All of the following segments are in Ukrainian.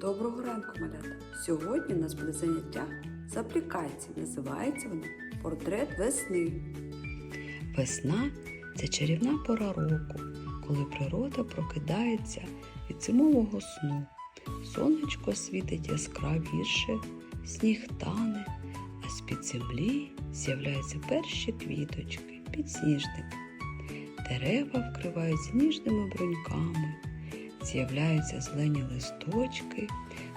Доброго ранку, малята! Сьогодні у нас буде заняття з аплікації. Називається воно Портрет весни. Весна це чарівна пора року, коли природа прокидається від зимового сну. Сонечко світить яскравіше, сніг тане, а з-під землі з'являються перші квіточки, підсніжники. Дерева вкриваються ніжними бруньками, з'являються зелені листочки,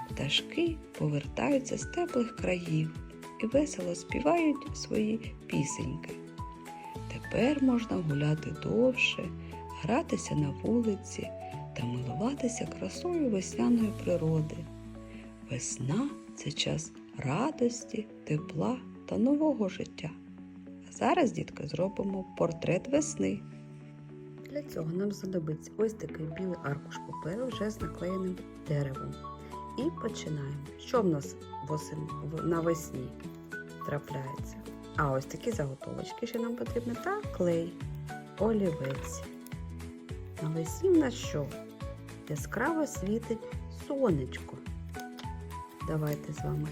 пташки повертаються з теплих країв і весело співають свої пісеньки. Тепер можна гуляти довше, гратися на вулиці та милуватися красою весняної природи. Весна це час радості, тепла та нового життя. А зараз, дітки, зробимо портрет весни. Для цього нам знадобиться ось такий білий аркуш паперу вже з наклеєним деревом. І починаємо. Що в нас навесні трапляється? А ось такі заготовочки ще нам потрібні та клей, олівець. Навесні в нас що? Яскраво світить сонечко. Давайте з вами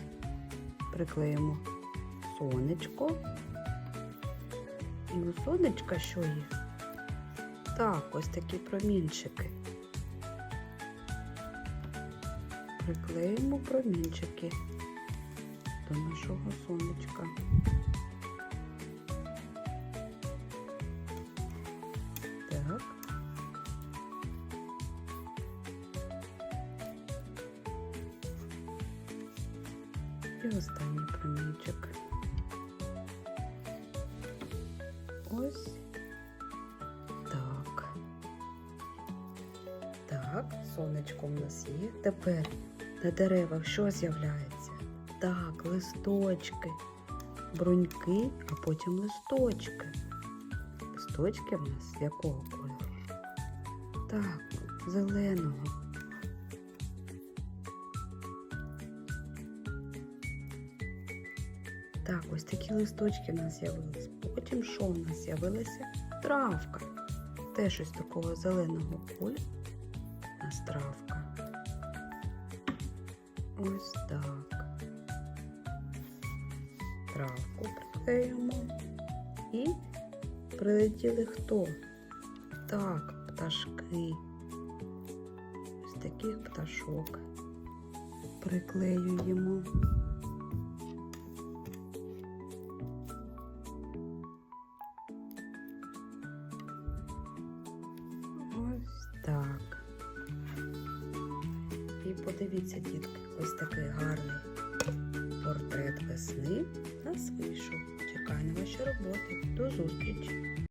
приклеїмо сонечко. І у сонечка що є? Так, ось такі промінчики. Приклеїмо промінчики до нашого сонечка. Так. І останній промінчик. Ось Так, сонечко в нас є. Тепер на деревах що з'являється? Так, листочки, бруньки, а потім листочки. Листочки в нас з якого кольору? Так, зеленого. Так, ось такі листочки в нас з'явились. Потім що в нас з'явилася? Травка. Теж ось такого зеленого кольору нас травка. Ось так. Травку приклеїмо. І прилетіли хто? Так, пташки. Ось таких пташок. Приклеюємо. Ось так. Подивіться, дітки, ось такий гарний портрет весни нас вийшов. Чекаю на ваші роботи. До зустрічі!